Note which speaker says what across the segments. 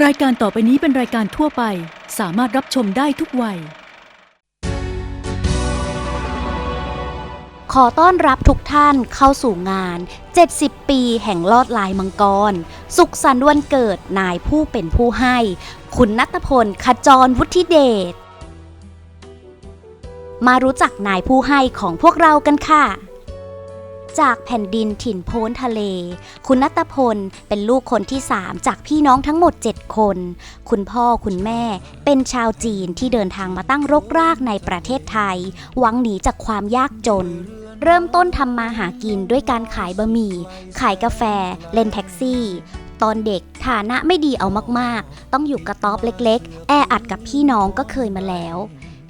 Speaker 1: รายการต่อไปนี้เป็นรายการทั่วไป สามารถรับชมได้ทุกวัย
Speaker 2: ขอต้อนรับทุกท่านเข้าสู่งาน 70 ปีแห่งลอดลายมังกร สุขสันต์วันเกิดนายผู้เป็นผู้ให้ คุณนัทพลขจรวุฒิเดช มารู้จักนายผู้ให้ของพวกเรากันค่ะ จากแผ่นดินถิ่นโพ้นทะเล คุณนัตพลเป็นลูกคนที่3จากพี่น้องทั้งหมด 7 คน คุณพ่อคุณแม่เป็นชาวจีนที่เดินทางมาตั้งรกรากในประเทศไทย หวังหนีจากความยากจน เริ่มต้นทำมาหากินด้วยการขายบะหมี่ ขายกาแฟ เล่นแท็กซี่ตอนเด็กฐานะไม่ดีเอามากๆ ต้องอยู่กระต๊อบเล็ก ๆ แออัดกับพี่น้องก็เคยมาแล้ว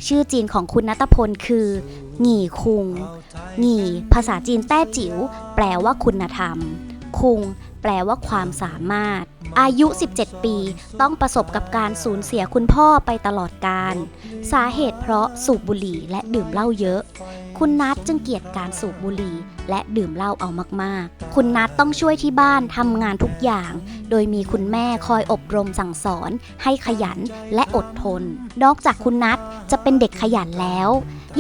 Speaker 2: ชื่อจีนของคุณนัตพลคือ หงี่คุงหงี่ ภาษาจีนแต้จิ๋ว แปลว่าคุณธรรม คุง แปลว่าความสามารถ อายุ 17 ปี ต้องประสบกับการสูญเสียคุณพ่อไปตลอดการ สาเหตุเพราะสูบบุหรี่และดื่มเหล้าเยอะ คุณนัทจึงเกลียดการสูบบุหรี่และดื่มเหล้าเอามากๆ คุณนัทต้องช่วยที่บ้านทำงานทุกอย่าง โดยมีคุณแม่คอยอบรมสั่งสอน ให้ขยันและอดทน นอกจากคุณนัทจะเป็นเด็กขยันแล้ว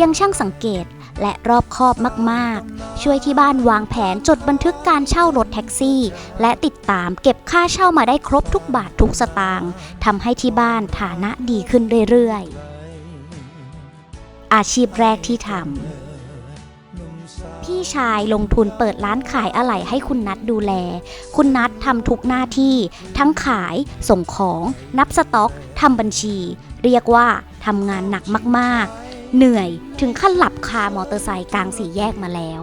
Speaker 2: ยังช่างสังเกตและรอบคอบมากๆ ช่วยที่บ้านวางแผนจดบันทึกการเช่ารถแท็กซี่ และติดตามเก็บค่าเช่ามาได้ครบทุกบาททุกสตางค์ทำให้ที่บ้านฐานะดีขึ้นเรื่อยๆ อาชีพแรกที่ทำพี่ชายลงทุนเปิดร้านขายอะไหล่ให้คุณนัทดูแล คุณนัททำทุกหน้าที่ ทั้งขาย ส่งของ นับสต็อกทำบัญชี เรียกว่าทำงานหนักมากๆ เหนื่อยถึงขั้นหลับคามอเตอร์ไซค์กลางสี่แยกมาแล้ว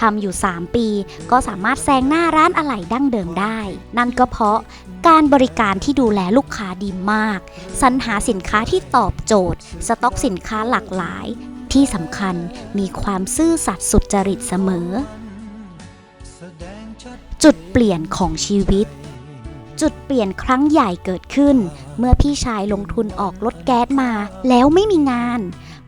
Speaker 2: ทำอยู่ 3 ปีก็สามารถแซงหน้าร้านอะไหล่ดั้งเดิมได้ นั่นก็เพราะการบริการที่ดูแลลูกค้าดีมาก สรรหาสินค้าที่ตอบโจทย์ สต็อกสินค้าหลากหลาย ที่สำคัญมีความซื่อสัตย์สุจริตเสมอ จุดเปลี่ยนของชีวิต จุดเปลี่ยนครั้งใหญ่เกิดขึ้น เมื่อพี่ชายลงทุนออกรถแก๊สมาแล้วไม่มีงาน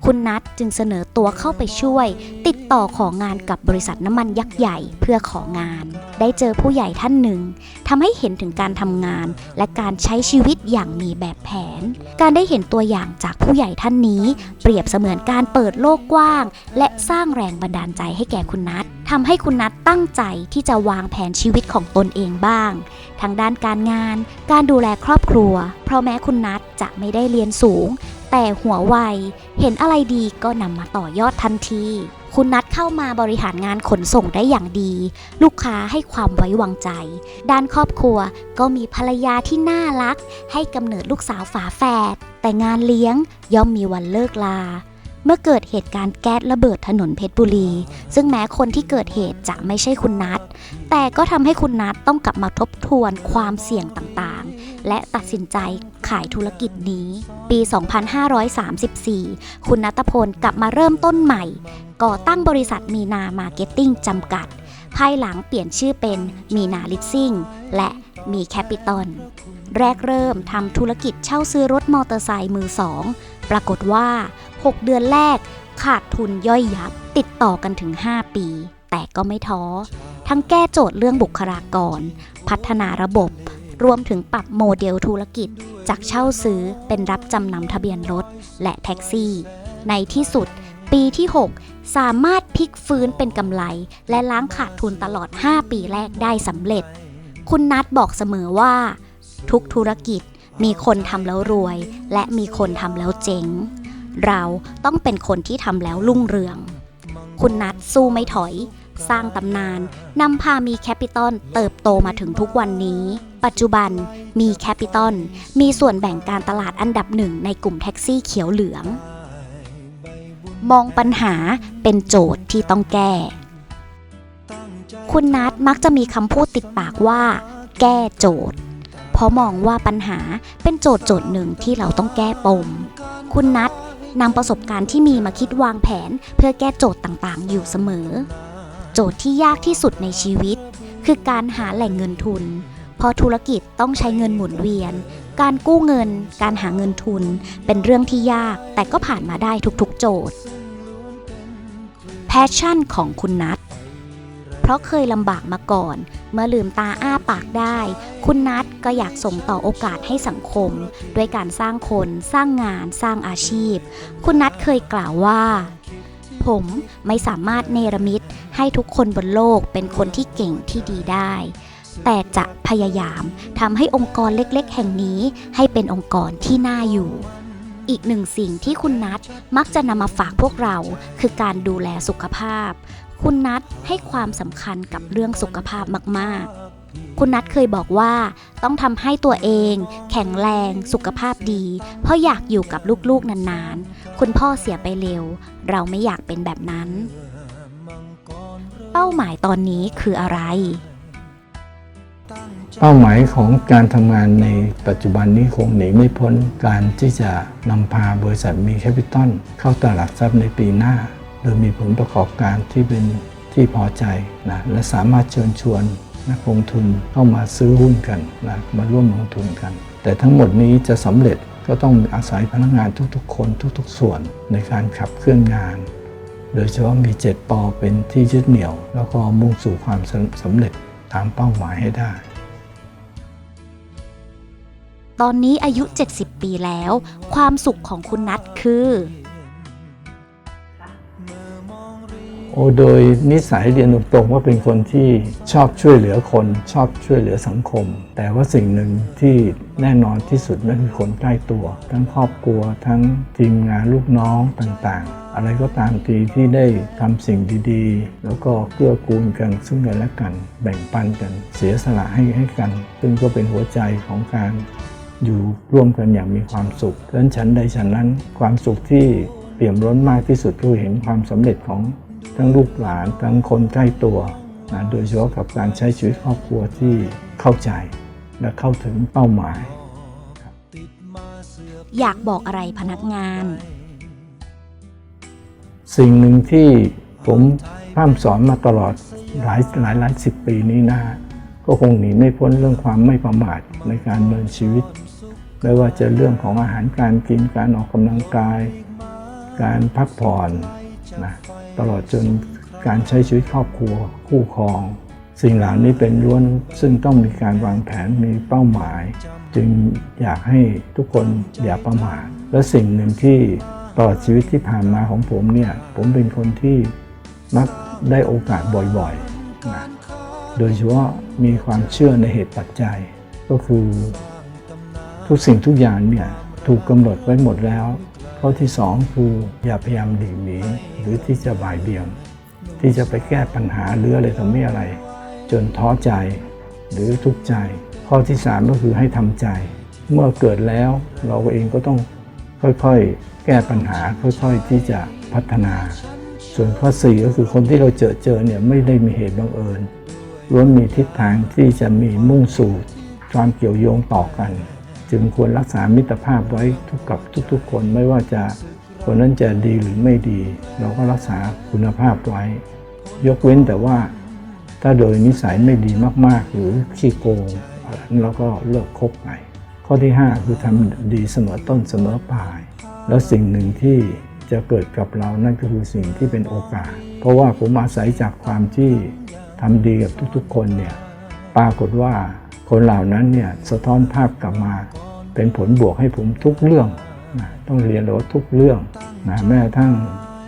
Speaker 2: คุณนัทจึงเสนอตัวเข้าไปช่วย ติดต่อของานกับบริษัทน้ำมันยักษ์ใหญ่เพื่อของาน ได้เจอผู้ใหญ่ท่านหนึ่งทำให้เห็นถึงการทำงาน และการใช้ชีวิตอย่างมีแบบแผน การได้เห็นตัวอย่างจากผู้ใหญ่ท่านนี้ เปรียบเสมือนการเปิดโลกกว้าง และสร้างแรงบันดาลใจให้แก่คุณนัททำให้คุณนัทตั้งใจที่จะวางแผนชีวิตของตนเองบ้าง ทางด้านการงาน การดูแลครอบครัว เพราะแม้คุณนัทจะไม่ได้เรียนสูง แต่หัวไว เห็นอะไรดีก็นำมาต่อยอดทันที คุณนัทเข้ามาบริหารงานขนส่งได้อย่างดี ลูกค้าให้ความไว้วางใจ ด้านครอบครัวก็มีภรรยาที่น่ารัก ให้กำเนิดลูกสาวฝาแฝด แต่งานเลี้ยงย่อมมีวันเลิกลาเมื่อเกิดเหตุการณ์แก๊สระเบิดถนนเพชรบุรี ซึ่งแม้คนที่เกิดเหตุจะไม่ใช่คุณนัทแต่ก็ทำให้คุณนัทต้องกลับมาทบทวนความเสี่ยงต่างๆ และตัดสินใจขายธุรกิจนี้ ปี 2534 คุณนัทพลกลับมาเริ่มต้นใหม่ ก่อตั้งบริษัทมีนามาร์เก็ตติ้งจำกัด ภายหลังเปลี่ยนชื่อเป็นมีนาลิสซิ่งและมีแคปิตอลแรกเริ่มทำธุรกิจเช่าซื้อรถมอเตอร์ไซค์มือสอง ปรากฏว่า 6 เดือนแรกขาดทุนย่อยยับ ติดต่อกันถึง 5 ปี แต่ก็ไม่ท้อ ทั้งแก้โจทย์เรื่องบุคลากร พัฒนาระบบ รวมถึงปรับโมเดลธุรกิจ จากเช่าซื้อเป็นรับจำนำทะเบียนรถ และแท็กซี่ ในที่สุด ปีที่ 6 สามารถพลิกฟื้นเป็นกำไร และล้างขาดทุนตลอด 5 ปีแรกได้สำเร็จ คุณนัทบอกเสมอว่า ทุกธุรกิจมีคนทำแล้วรวย และมีคนทำแล้วเจ๊งเราต้องเป็นคนที่ทำแล้วรุ่งเรือง คุณนัทสู้ไม่ถอย สร้างตำนานนำพามีแคปิตอลเติบโตมาถึงทุกวันนี้ ปัจจุบันมีแคปิตอลมีส่วนแบ่งการตลาดอันดับหนึ่งในกลุ่มแท็กซี่เขียวเหลือง มองปัญหาเป็นโจทย์ที่ต้องแก้ คุณนัทมักจะมีคำพูดติดปากว่า แก้โจทย์ เพราะมองว่าปัญหาเป็นโจทย์โจทย์หนึ่งที่เราต้องแก้ปม คุณนัทนำประสบการณ์ที่มีมาคิดวางแผน เพื่อแก้โจทย์ต่างๆ อยู่เสมอ โจทย์ที่ยากที่สุดในชีวิต คือการหาแหล่งเงินทุน ราะธุรกิจต้องใช้เงินหมุนเวียน การกู้เงิน การหาเงินทุน เป็นเรื่องที่ยากแต่ก็ผ่านมาได้ทุกๆ โจทย์แพชชั่นของคุณนัทเพราะเคยลำบากมาก่อน เมื่อลืมตาอ้าปากได้ คุณนัทก็อยากส่งต่อโอกาสให้สังคม ด้วยการสร้างคน สร้างงาน สร้างอาชีพ คุณนัทเคยกล่าวว่า ผมไม่สามารถเนรมิตให้ทุกคนบนโลกเป็นคนที่เก่งที่ดีได้ แต่จะพยายามทำให้องค์กรเล็กๆ แห่งนี้ให้เป็นองค์กรที่น่าอยู่ อีกหนึ่งสิ่งที่คุณนัทมักจะนำมาฝากพวกเรา คือการดูแลสุขภาพ คุณนัทให้ความสำคัญกับเรื่องสุขภาพมากๆคุณนัทเคยบอกว่าต้องทำให้ตัวเอง แข็งแรงสุขภาพดี เพราะอยากอยู่กับลูกๆนานๆ คุณพ่อเสียไปเร็ว เราไม่อยากเป็นแบบนั้น เป้าหมายตอนนี้คืออะไร
Speaker 3: เป้าหมายของการทำงานในปัจจุบันนี้คงหนีไม่พ้นการที่จะนำพาบริษัทมีแคปิตอลเข้าตลาดทรัพย์ในปีหน้า โดยมีผลประกอบการที่เป็นที่พอใจนะและสามารถเชิญชวนนักลงทุนเข้ามาซื้อหุ้นกันนะมาร่วมลงทุนกัน แต่ทั้งหมดนี้จะสำเร็จก็ต้องอาศัยพนักงานทุกๆ คนทุกๆ ส่วนในการขับเคลื่อนงาน โดยเฉพาะมี 7 ปอเป็นที่ยึดเหนี่ยว แล้วก็มุ่งสู่ความสำเร็จตามเป้าหมายให้ได้
Speaker 2: ตอนนี้อายุ 70 ปีแล้ว ความสุขของคุณนัทคือ
Speaker 3: โอ้โดยนิสัยเรียนตรงๆว่าเป็นคนที่ชอบช่วยเหลือคนชอบช่วยเหลือสังคม แต่ว่าสิ่งหนึ่งที่แน่นอนที่สุดนั่นคือคนใกล้ตัว ทั้งครอบครัวทั้งทีมงานลูกน้องต่างๆ อะไรก็ตามทีที่ได้ทำสิ่งดีๆ แล้วก็เกื้อกูลกันซึ่งกันและกัน แบ่งปันกันเสียสละให้ให้กัน ซึ่งก็เป็นหัวใจของการ อยู่ร่วมกันอย่างมีความสุขดังนั้นฉันใดฉันนั้นความสุขที่เปี่ยมล้นมากที่สุดคือเห็นความสำเร็จของทั้งลูกหลานทั้งคนใกล้ตัวนะโดยเฉพาะกับการใช้ชีวิตครอบครัวที่เข้าใจและเข้าถึงเป้าหมาย
Speaker 2: อยากบอกอะไรพนักงาน
Speaker 3: สิ่งหนึ่งที่ผมพร่ำสอนมาตลอดหลายหลายหลายสิบปีนี้นะฮะก็คงหนีไม่พ้นเรื่องความไม่ประมาทในการดำเนินชีวิต ไม่ว่าจะเรื่องของอาหารการกินการออกกำลังกาย การพักผ่อนนะตลอดจนการใช้ชีวิตครอบครัวคู่ครอง สิ่งเหล่านี้เป็นล้วนซึ่งต้องมีการวางแผนมีเป้าหมาย จึงอยากให้ทุกคนอย่าประมาทและสิ่งหนึ่งที่ตลอดชีวิตที่ผ่านมาของผมเนี่ยผมเป็นคนที่มักได้โอกาสบ่อยๆนะโดยเฉพาะมีความเชื่อในเหตุปัจจัย ก็คือ ทุกสิ่งทุกอย่างเนี่ยถูกกำหนดไว้หมดแล้วข้อที่สองคืออย่าพยายามหลีกหนีหรือที่จะบ่ายเบี่ยง ที่จะไปแก้ปัญหาหรืออะไรทำไม่อะไร จนท้อใจหรือทุกข์ใจ ข้อที่สามก็คือให้ทำใจ เมื่อเกิดแล้วเราเองก็ต้องค่อยๆ แก้ปัญหาค่อยๆที่จะพัฒนา ส่วนข้อสี่ก็คือคนที่เราเจอเจอเนี่ยไม่ได้มีเหตุบังเอิญล้วนมีทิศทางที่จะมีมุ่งสู่ความเกี่ยวโยงต่อกัน จึงควรรักษามิตรภาพไว้ทุกกับทุกๆ คนไม่ว่าจะคนนั้นจะดีหรือไม่ดี เราก็รักษาคุณภาพไว้ ยกเว้นแต่ว่าถ้าโดยนิสัยไม่ดีมาก ๆ หรือขี้โกงอันนั้นเราก็เลิกคบไปข้อที่ 5 คือทำดีเสมอต้นเสมอปลาย แล้วสิ่งหนึ่งที่จะเกิดกับเรานั่นก็คือสิ่งที่เป็นโอกาส เพราะว่าผมอาศัยจากความที่ทำดีกับทุกๆ คนเนี่ยปรากฏว่า คนเหล่านั้นเนี่ยสะท้อนภาพกลับมาเป็นผลบวกให้ผมทุกเรื่องนะต้องเรียนเลยว่าทุกเรื่องนะแม้กระทั่ง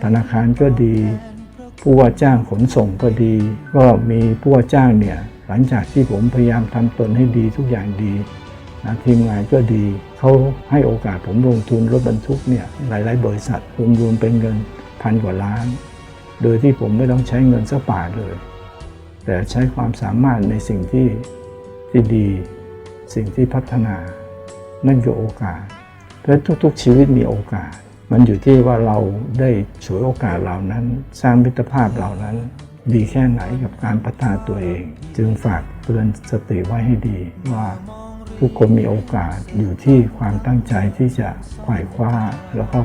Speaker 3: ธนาคารก็ดี ผู้ว่าจ้างขนส่งก็ดี ก็มีผู้ว่าจ้างเนี่ยหลังจากที่ผมพยายามทำตนให้ดีทุกอย่างดีนะทีมงานก็ดีเขาให้โอกาสผมลงทุนรถบรรทุกเนี่ยหลาย ๆ บริษัทรวมๆเป็นเงินพันกว่าล้าน โดยที่ผมไม่ต้องใช้เงินสักบาทเลย แต่ใช้ความสามารถในสิ่งที่ ที่ดี สิ่งที่พัฒนา นั่นคือโอกาสเพราะทุกๆชีวิตมีโอกาส มันอยู่ที่ว่าเราได้ฉวยโอกาสเหล่านั้น สร้างมิตรภาพเหล่านั้น ดีแค่ไหนกับการพัฒนาตัวเอง จึงฝากเตือนสติไว้ให้ดีว่าทุกคนมีโอกาสอยู่ที่ความตั้งใจที่จะไขว่คว้า แล้วก็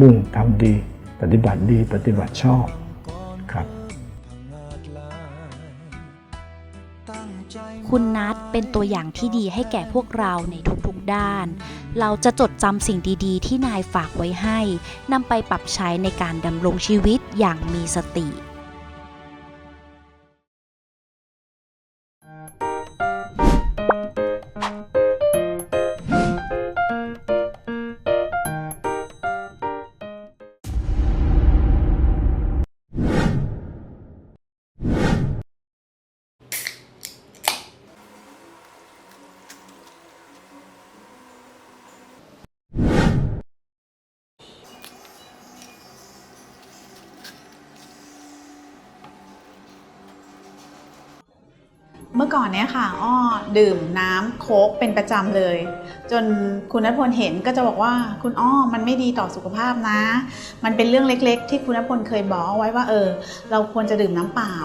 Speaker 3: มุ่งทำดี ปฏิบัติดีปฏิบัติชอบครับ
Speaker 2: คุณนัท เป็นตัวอย่างที่ดีให้แก่พวกเราในทุกๆด้าน เราจะจดจำสิ่งดีๆ ที่นายฝากไว้ให้นำไปปรับใช้ในการดำรงชีวิตอย่างมีสติ
Speaker 4: เมื่อก่อนเนี้ยค่ะอ้อดื่มน้ำโค้กเป็นประจำเลย จนคุณณพลเห็นก็จะบอกว่าคุณอ้อมันไม่ดีต่อสุขภาพนะ มันเป็นเรื่องเล็กๆ ที่คุณณพลเคยบอกเอาไว้ว่าเออ เราควรจะดื่มน้ำเปล่า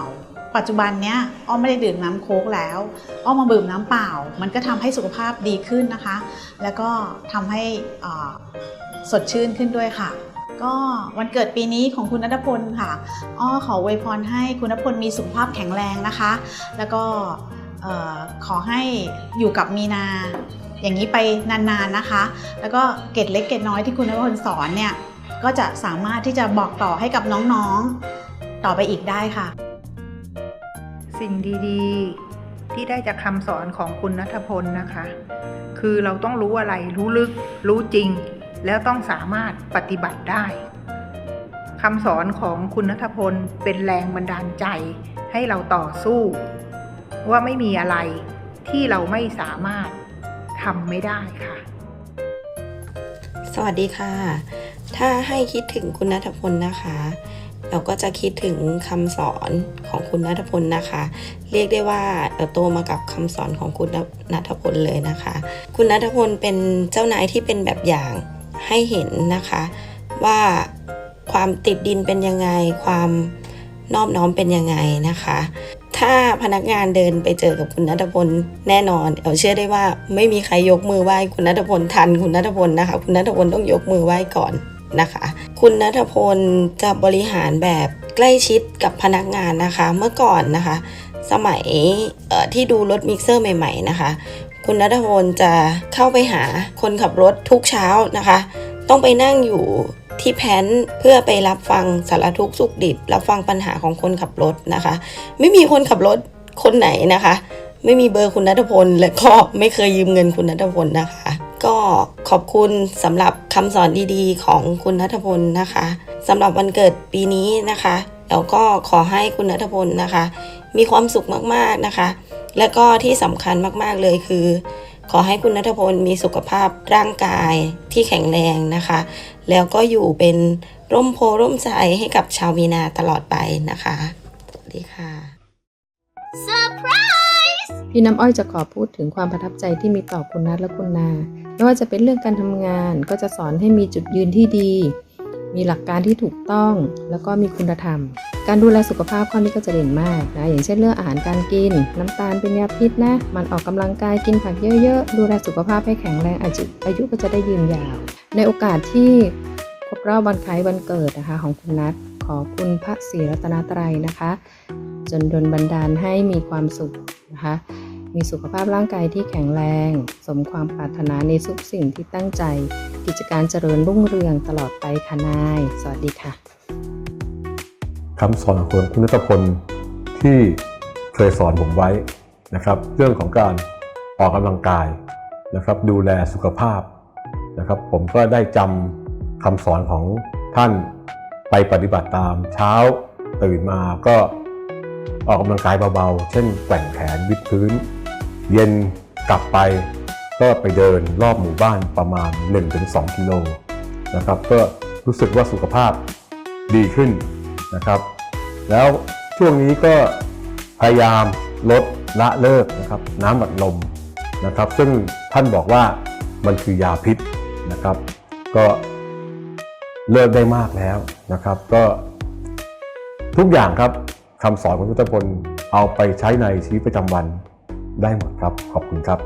Speaker 4: ปัจจุบันเนี้ยอ้อไม่ได้ดื่มน้ำโค้กแล้วอ้อมาดื่มน้ำเปล่า มันก็ทำให้สุขภาพดีขึ้นนะคะ แล้วก็ทำให้สดชื่นขึ้นด้วยค่ะ ก็วันเกิดปีนี้ของคุณนัทพลค่ะ อ้อขออวยพรให้คุณณพลมีสุขภาพแข็งแรงนะคะ แล้วก็ขอให้อยู่กับมีนา อย่างนี้ไปนานๆนะคะ แล้วก็เกร็ดเล็กเกร็ดน้อยที่คุณณพลสอนเนี่ย ก็จะสามารถที่จะบอกต่อให้กับน้องๆต่อไปอีกได้ค่ะ
Speaker 5: สิ่งดีๆที่ได้จากคำสอนของคุณนัทพลนะคะ คือเราต้องรู้อะไรรู้ลึกรู้จริง แล้วต้องสามารถปฏิบัติได้คำสอนของคุณนัทพลเป็นแรงบันดาลใจให้เราต่อสู้ ว่าไม่มีอะไรที่เราไม่สามารถทำไม่ได้ค่ะ
Speaker 6: สวัสดีค่ะ ถ้าให้คิดถึงคุณนัทพลนะคะ เราก็จะคิดถึงคำสอนของคุณนัทพลนะคะ เรียกได้ว่าเราโตมากับคำสอนของคุณนัทพลเลยนะคะ คุณนัทพลเป็นเจ้านายที่เป็นแบบอย่าง ให้เห็นนะคะ ว่าความติดดินเป็นยังไง ความนอบน้อมเป็นยังไงนะคะ ถ้าพนักงานเดินไปเจอกับคุณนัทพลแน่นอนเอาเชื่อได้ว่าไม่มีใครยกมือไหว้คุณนัทพลทันคุณนัทพลนะคะ คุณนัทพลต้องยกมือไหว้ก่อนนะคะ คุณนัทพลจะบริหารแบบใกล้ชิดกับพนักงานนะคะ เมื่อก่อนนะคะ สมัยที่ดูรถมิกเซอร์ใหม่ ๆนะคะ คุณนัทพลจะเข้าไปหาคนขับรถทุกเช้านะคะ ต้องไปนั่งอยู่ที่แพนเพื่อไปรับฟังสารทุกข์สุขดิบ รับฟังปัญหาของคนขับรถนะคะ ไม่มีคนขับรถคนไหนนะคะ ไม่มีเบอร์คุณนัทพล และก็ไม่เคยยืมเงินคุณนัทพลนะคะ ก็ขอบคุณสำหรับคำสอนดีๆ ของคุณนัทพลนะคะสำหรับวันเกิดปีนี้นะคะแล้วก็ขอให้คุณนัทพลนะคะ มีความสุขมากๆนะคะ และก็ที่สำคัญมากๆเลยคือ ขอให้คุณนัทพลมีสุขภาพร่างกายที่แข็งแรงนะคะ แล้วก็อยู่เป็นร่มโพร่มใจให้กับชาวมีนาตลอดไปนะคะสวัสดีค่ะ
Speaker 7: พี่น้ำอ้อยจะขอพูดถึงความประทับใจที่มีต่อคุณนัทและคุณนา ไม่ว่าจะเป็นเรื่องการทำงานก็จะสอนให้มีจุดยืนที่ดี มีหลักการที่ถูกต้องแล้วก็มีคุณธรรม การดูแลสุขภาพข้อนี้ก็จะเด่นมากนะอย่างเช่นเรื่องอาหารการกิน น้ำตาลเป็นยาพิษนะมันออกกำลังกายกินผักเยอะๆ ดูแลสุขภาพให้แข็งแรงอายุอายุก็จะได้ยืนยาว ในโอกาสที่ครบรอบวันคล้ายวันเกิดนะคะของคุณนัทขอคุณพระศรีรัตนตรัยนะคะ จนดลบันดาลให้มีความสุขนะคะ มีสุขภาพร่างกายที่แข็งแรง สมความปรารถนาในทุกสิ่งที่ตั้งใจ กิจการเจริญรุ่งเรืองตลอดไปค่ะนาย สวัสดีค่ะ
Speaker 8: คำสอนของคุณนัทพลที่เคยสอนผมไว้นะครับ เรื่องของการออกกำลังกายนะครับ ดูแลสุขภาพนะครับ ผมก็ได้จำคำสอนของท่านไปปฏิบัติตามเช้าตื่นมาก็ออกกำลังกายเบาๆ เช่นแกว่งแขนวิดพื้น เย็นกลับไปก็ไปเดินรอบหมู่บ้านประมาณ 1-2 กิโลนะครับก็รู้สึกว่าสุขภาพดีขึ้นนะครับ แล้วช่วงนี้ก็พยายามลดละเลิกนะครับน้ำบัดลมนะครับ ซึ่งท่านบอกว่ามันคือยาพิษนะครับ ก็เลิกได้มากแล้วนะครับ ก็ ทุกอย่างครับคำสอนของพุทธพลเอาไปใช้ในชีวิตประจำวัน ได้หมดครับ ขอบคุณครับ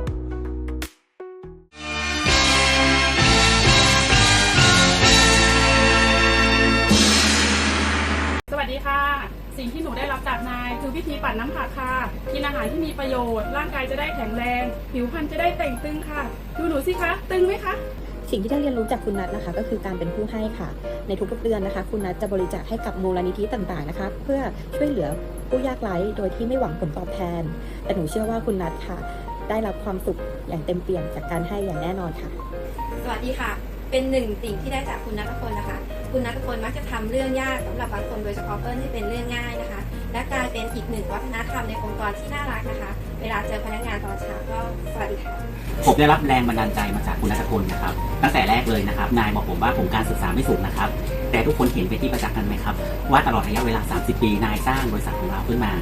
Speaker 9: สวัสดีค่ะ สิ่งที่หนูได้รับจากนาย คือวิธีปั่นน้ำผักค่ะ กินอาหารที่มีประโยชน์ ร่างกายจะได้แข็งแรง ผิวพรรณจะได้แต่งตึงค่ะ ดูหนูสิคะ ตึงไหมคะ
Speaker 10: สิ่งที่ได้เรียนรู้จากคุณนัทนะคะ ก็คือการเป็นผู้ให้ค่ะ ในทุกๆเดือนนะคะ คุณนัทจะบริจาคให้กับมูลนิธิต่างๆนะคะ เพื่อช่วยเหลือผู้ยากไร้โดยที่ไม่หวังผลตอบแทน แต่หนูเชื่อว่าคุณนัทค่ะ ได้รับความสุขอย่างเต็มเปี่ยมจากการให้อย่างแน่นอนค่ะ
Speaker 11: สวัสดีค่ะ เป็นหนึ่งสิ่งที่ได้จากคุณนัทพลนะคะ คุณนัทพลมักจะทำเรื่องยากสำหรับบางคนโดยเฉพาะเปิ้ลให้เป็นเรื่องง่ายนะคะ และกลายเป็นอีกหนึ่งวัฒนธรรมในองค์กรที่น่ารักนะคะ เวลาเจอพนักงานรชาก็สวัสดีค่ะ
Speaker 12: ผมได้รับแรงบันดาลใจมาจากคุณนัทพลนะครับ ตั้งแต่แรกเลยนะครับ นายบอกผมว่าผมการศึกษาไม่สูงนะครับ แต่ทุกคนเห็นเป็นที่ประจักษ์กันไหมครับ ว่าตลอดระยะเวลา 30 ปี นายสร้างบริษัทของเราขึ้นมา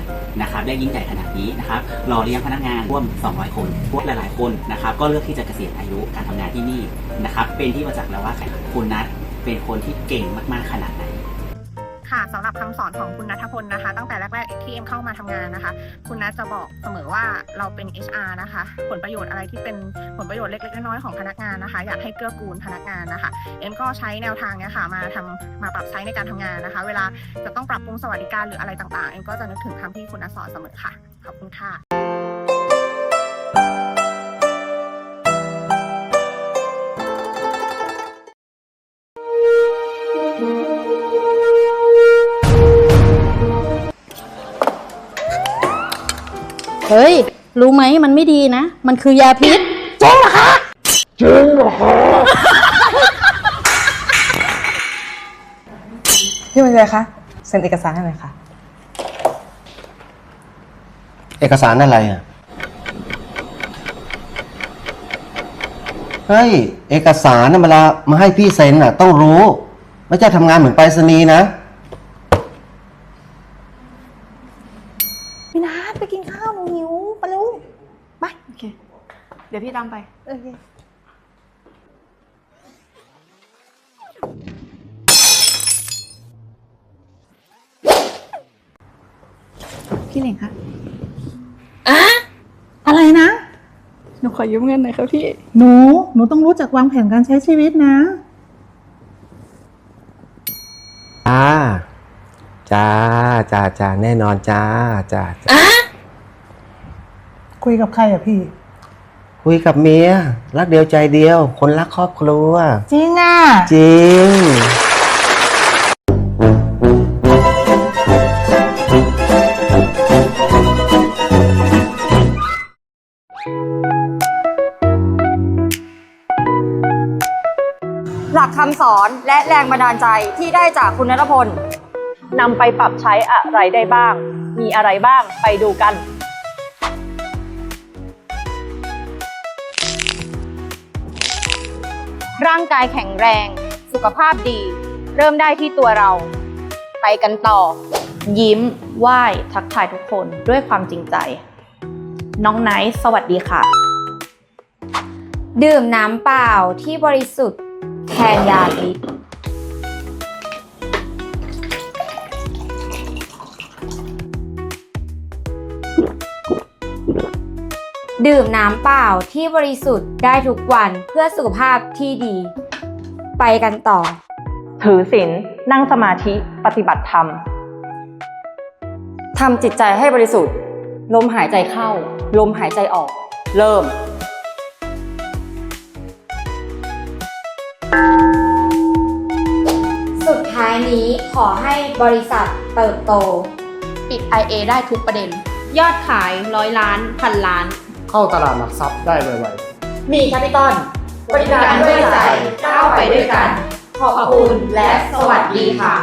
Speaker 12: นะครับได้ยิ่งใหญ่ขนาดนี้นะครับรอเลี้ยงพนักงานร่วม 200 คนพวกหลาย ๆ คนนะครับ ก็เลือกที่จะเกษียณอายุการทำงานที่นี่นะครับ เป็นที่ประจักษ์แล้วว่าคุณนัทเป็นคนที่เก่งมาก ๆ ขนาดไหน
Speaker 13: ค่ะสำหรับคำสอนของคุณนัทพลนะคะ ตั้งแต่แรกๆที่เอ็มเข้ามาทำงานนะคะ คุณนัทจะบอกเสมอว่าเราเป็น HR นะคะ ผลประโยชน์อะไรที่เป็นผลประโยชน์เล็กๆน้อยๆของพนักงานนะคะ อยากให้เกื้อกูลพนักงานนะคะเอ็มก็ใช้แนวทางเนี้ยค่ะมาทำมาปรับใช้ในการทำงานนะคะ เวลาจะต้องปรับปรุงสวัสดิการหรืออะไรต่างๆเอ็มก็จะนึกถึงคำที่คุณนัทสอนเสมอค่ะขอบคุณค่ะ
Speaker 14: เฮ้ย รู้ไหมมันไม่ดีนะ มันคือยาพิษจริงเหรอคะจริงเหรอคะ
Speaker 15: พี่มันเลยคะเซ็นเอกสารให้หน่อยค่ะ
Speaker 16: เอกสารอะไรอะ เฮ้ย เอกสารน่ะเวลามาให้พี่เซ็นอะ ต้องรู้ ไม่ใช่ทำงานเหมือนไปรษณีย์นะ
Speaker 15: พี่นัทไปกินข้าวหนูหิวไปเร็วไป
Speaker 4: โอเค เดี๋ยวพี่ตามไป
Speaker 15: โอเค
Speaker 4: พี่เหล่งคะ
Speaker 15: อะอะไรนะ
Speaker 4: หนูขอยืมเงินหน่อยครับพี่
Speaker 15: หนู หนูต้องรู้จักวางแผนการใช้ชีวิตนะ
Speaker 16: จ้าจ้าจ้าจ้าแน่นอนจ้าจ้าจ้า
Speaker 15: คุยกับใครอะพี่
Speaker 16: คุยกับเมียรักเดียวใจเดียว คนรักครอบครัว
Speaker 15: จริงอะ
Speaker 16: จริง
Speaker 17: หลักคำสอนและแรงบันดาลใจที่ได้จากคุณนัทพล
Speaker 18: นำไปปรับใช้อะไรได้บ้าง มีอะไรบ้างไปดูกัน
Speaker 19: ร่างกายแข็งแรง สุขภาพดี เริ่มได้ที่ตัวเรา ไปกันต่อ
Speaker 20: ยิ้ม ไหว้ ทักทายทุกคนด้วยความจริงใจ น้องไนท์สวัสดีค่ะ
Speaker 17: ดื่มน้ำเปล่าที่บริสุทธิ์แทนยาพิษ ดื่มน้ำเปล่าที่บริสุทธิ์ได้ทุกวันเพื่อสุขภาพที่ดี ไปกันต่อ
Speaker 18: ถือศีลนั่งสมาธิปฏิบัติธรรม
Speaker 17: ทำจิตใจให้บริสุทธิ์ ลมหายใจเข้า ลมหายใจออก เริ่ม สุดท้ายนี้ขอให้บริษัทเติบโต
Speaker 20: ปิด IA ได้ทุกประเด็น ยอดขายร้อยล้าน พันล้าน
Speaker 21: เข้าตลาดหลักทรัพย์ได้ไว
Speaker 17: มีแคปิตอลบริการด้วยใจก้าวไปด้วยกัน ขอบคุณและสวัสดีค่ะ